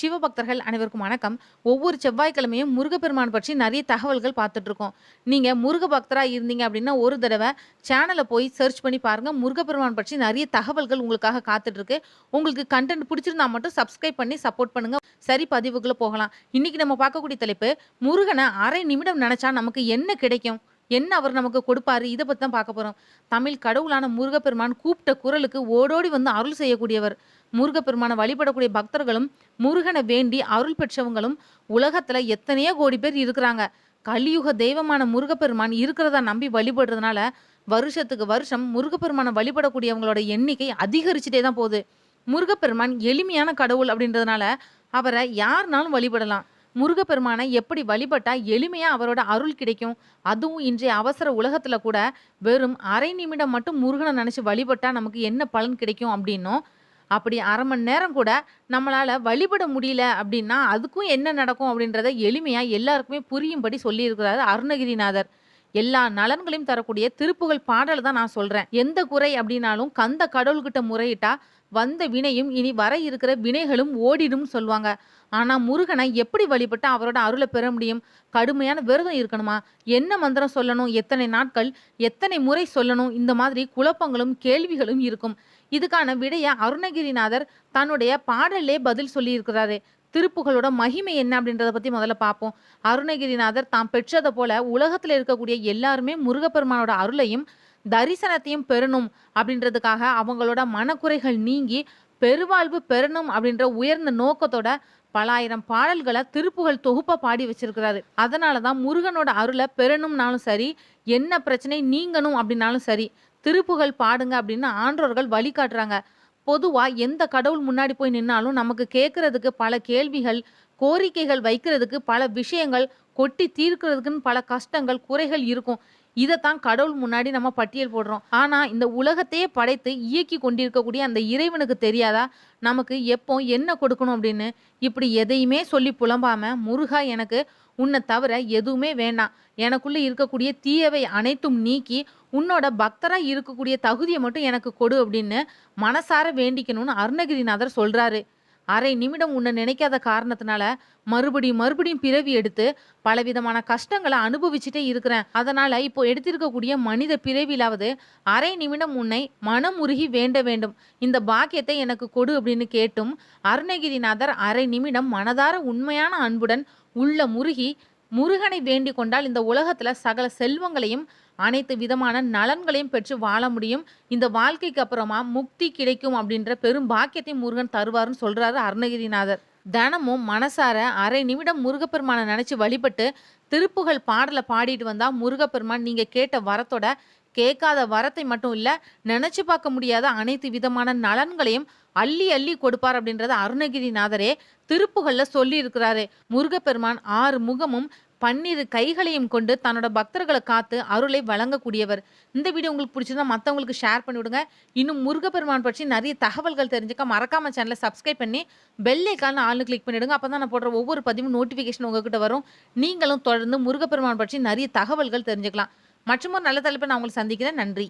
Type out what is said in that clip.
சிவபக்தர்கள் அனைவருக்கும் வணக்கம். ஒவ்வொரு செவ்வாய்க்கிழமையும் முருகப்பெருமான் பற்றி நிறைய தகவல்கள் பார்த்துட்டு இருக்கோம் நீங்க முருக பக்தராக இருந்தீங்க அப்படின்னா ஒரு தடவை சேனலை போய் சர்ச் பண்ணி பாருங்க. முருகப்பெருமான் பற்றி நிறைய தகவல்கள் உங்களுக்காக காத்துட்ருக்கு. உங்களுக்கு கண்டென்ட் பிடிச்சிருந்தா மட்டும் சப்ஸ்கிரைப் பண்ணி சப்போர்ட் பண்ணுங்க. சரி பதிவுக்குள்ளே போகலாம். இன்னைக்கு நம்ம பார்க்கக்கூடிய தலைப்பு முருகனை அரை நிமிடம் நினைச்சா நமக்கு என்ன கிடைக்கும்? என்ன அவர் நமக்கு கொடுப்பாரு? இதை பத்தி தான் பார்க்க போறோம். தமிழ் கடவுளான முருகப்பெருமான் கூப்பிட்ட குரலுக்கு ஓடோடி வந்து அருள் செய்யக்கூடியவர். முருகப்பெருமானை வழிபடக்கூடிய பக்தர்களும் முருகனை வேண்டி அருள் பெற்றவங்களும் உலகத்துல எத்தனையோ கோடி பேர் இருக்கிறாங்க. கலியுக தெய்வமான முருகப்பெருமான் இருக்கிறதா நம்பி வழிபடுறதுனால வருஷத்துக்கு வருஷம் முருகப்பெருமானை வழிபடக்கூடியவங்களோட எண்ணிக்கை அதிகரிச்சுட்டே தான் போகுது. முருகப்பெருமான் எளிமையான கடவுள் அப்படின்றதுனால அவரை யாருனாலும் வழிபடலாம். முருகப்பெருமானை எப்படி வழிபட்டா எளிமையா அவரோட அருள் கிடைக்கும்? அதுவும் இன்றைய அவசர உலகத்துல கூட வெறும் அரை நிமிடம் மட்டும் முருகனை நினைச்சு வழிபட்டா நமக்கு என்ன பலன் கிடைக்கும் அப்படின்னும் அப்படி அரை மணி நேரம் கூட நம்மளால் வழிபட முடியல அப்படின்னா அதுக்கும் என்ன நடக்கும் அப்படின்றத எளிமையாக எல்லாருக்குமே புரியும்படி சொல்லியிருக்கிறாரு அருணகிரிநாதர். எல்லா நலன்களையும் தரக்கூடிய திருப்புகழ் பாடல் தான் நான் சொல்கிறேன் எந்த குறை அப்படின்னாலும் கந்த கடவுள்கிட்ட முறையிட்டா வந்த வினையும் இனி வர இருக்கிற வினைகளும் ஓடிடும் சொல்லுவாங்க. ஆனால் முருகனை எப்படி வழிபட்டு அவரோட அருளை பெற முடியும்? கடுமையான விரதம் இருக்கணுமா? என்ன மந்திரம் சொல்லணும்? எத்தனை நாட்கள்? எத்தனை முறை சொல்லணும்? இந்த மாதிரி குழப்பங்களும் கேள்விகளும் இருக்கும். இதுக்கான விடைய அருணகிரிநாதர் தன்னுடைய பாடலே பதில் சொல்லியிருக்கிறாரு. திருப்புகளோட மகிமை என்ன அப்படின்றத பத்தி முதல்ல பார்ப்போம் அருணகிரிநாதர் தாம் பெற்றதை போல உலகத்துல இருக்கக்கூடிய எல்லாருமே முருகப்பெருமானோட அருளையும் தரிசனத்தையும் பெறணும் அப்படின்றதுக்காக அவங்களோட மனக்குறைகள் நீங்கி பெருவாழ்வு பெறணும் அப்படின்ற உயர்ந்த நோக்கத்தோட பலாயிரம் பாடல்களை திருப்புகள் தொகுப்பா பாடி வச்சிருக்கிறாரு. அதனால தான் முருகனோட அருளை பெறணும்னாலும் சரி என்ன பிரச்சனை நீங்கணும் அப்படின்னாலும் சரி திருப்புகள் பாடுங்க அப்படின்னு ஆன்றோர்கள் வழிகாட்டுறாங்க பொதுவாக எந்த கடவுள் முன்னாடி போய் நின்னாலும் நமக்கு கேட்கறதுக்கு பல கேள்விகள் கோரிக்கைகள் வைக்கிறதுக்கு பல விஷயங்கள் கொட்டி தீர்க்கிறதுக்குன்னு பல கஷ்டங்கள் குறைகள் இருக்கும். இதைத்தான் கடவுள் முன்னாடி நம்ம பட்டியல் போடுறோம். ஆனா இந்த உலகத்தையே படைத்து இயக்கி கொண்டிருக்கக்கூடிய அந்த இறைவனுக்கு தெரியாதா? நமக்கு எப்போ என்ன கொடுக்கணும் அப்படின்னு? இப்படி எதையுமே சொல்லி புலம்பாம முருகா எனக்கு உன்னை தவிர எதுவுமே வேண்டாம். எனக்குள்ளே இருக்கக்கூடிய தீயவை அனைத்தும் நீக்கி உன்னோட பக்தராக இருக்கக்கூடிய தகுதியை மட்டும் எனக்கு கொடு அப்படின்னு மனசார வேண்டிக்கணும்னு அருணகிரிநாதர் சொல்கிறாரு அரை நிமிடம் உன்னை நினைக்காத காரணத்தினால மறுபடியும் மறுபடியும் பிறவி எடுத்து பலவிதமான கஷ்டங்களை அனுபவிச்சுட்டே இருக்கிறேன். அதனால இப்போ எடுத்திருக்கக்கூடிய மனித பிறவிலாவது அரை நிமிடம் உன்னை மனம் உருகி வேண்ட வேண்டும். இந்த பாக்கியத்தை எனக்கு கொடு அப்படின்னு கேட்டும் அருணகிரிநாதர் அரை நிமிடம் மனதார உண்மையான அன்புடன் உள்ள முருகி முருகனை வேண்டிக் கொண்டால் இந்த உலகத்துல சகல செல்வங்களையும் அனைத்து விதமான நலன்களையும் பெற்று வாழ முடியும். இந்த வாழ்க்கைக்கு அப்புறமா முக்தி கிடைக்கும் அப்படின்ற பெரும் பாக்கியத்தை முருகன் தருவாருன்னு சொல்றாரு அருணகிரிநாதர். தினமும் மனசார அரை நிமிடம் முருகப்பெருமானை நினைச்சு வழிபட்டு திருப்புகழ் பாடலை பாடிட்டு வந்தா முருகப்பெருமான் நீங்க கேட்ட வரத்தோட கேட்காத வரத்தை மட்டும் இல்ல நினைச்சு பார்க்க முடியாத அனைத்து விதமான நலன்களையும் அள்ளி அள்ளி கொடுப்பார் அப்படின்றத அருணகிரிநாதரே திருப்புகள்ல சொல்லி இருக்கிறாரு முருகப்பெருமான் ஆறு முகமும் பன்னிரு கைகளையும் கொண்டு தன்னோட பக்தர்களை காத்து அருளை வழங்கக்கூடியவர். இந்த வீடியோ உங்களுக்கு பிடிச்சிருந்தா மற்றவங்களுக்கு ஷேர் பண்ணிவிடுங்க இன்னும் முருகப்பெருமான் பற்றி நிறைய தகவல்கள் தெரிஞ்சுக்க மறக்காம சேனலை சப்ஸ்கிரைப் பண்ணி பெல்லைக்கான ஆள்னு கிளிக் பண்ணிவிடுங்க அப்போ தான் நான் போடுற ஒவ்வொரு பதிவும் நோட்டிஃபிகேஷன் உங்ககிட்ட வரும். நீங்களும் தொடர்ந்து முருகப்பெருமான் பற்றி நிறைய தகவல்கள் தெரிஞ்சுக்கலாம். மற்றும் ஒரு நல்ல தலைப்பை நான் உங்களுக்கு சந்திக்கிறேன். நன்றி.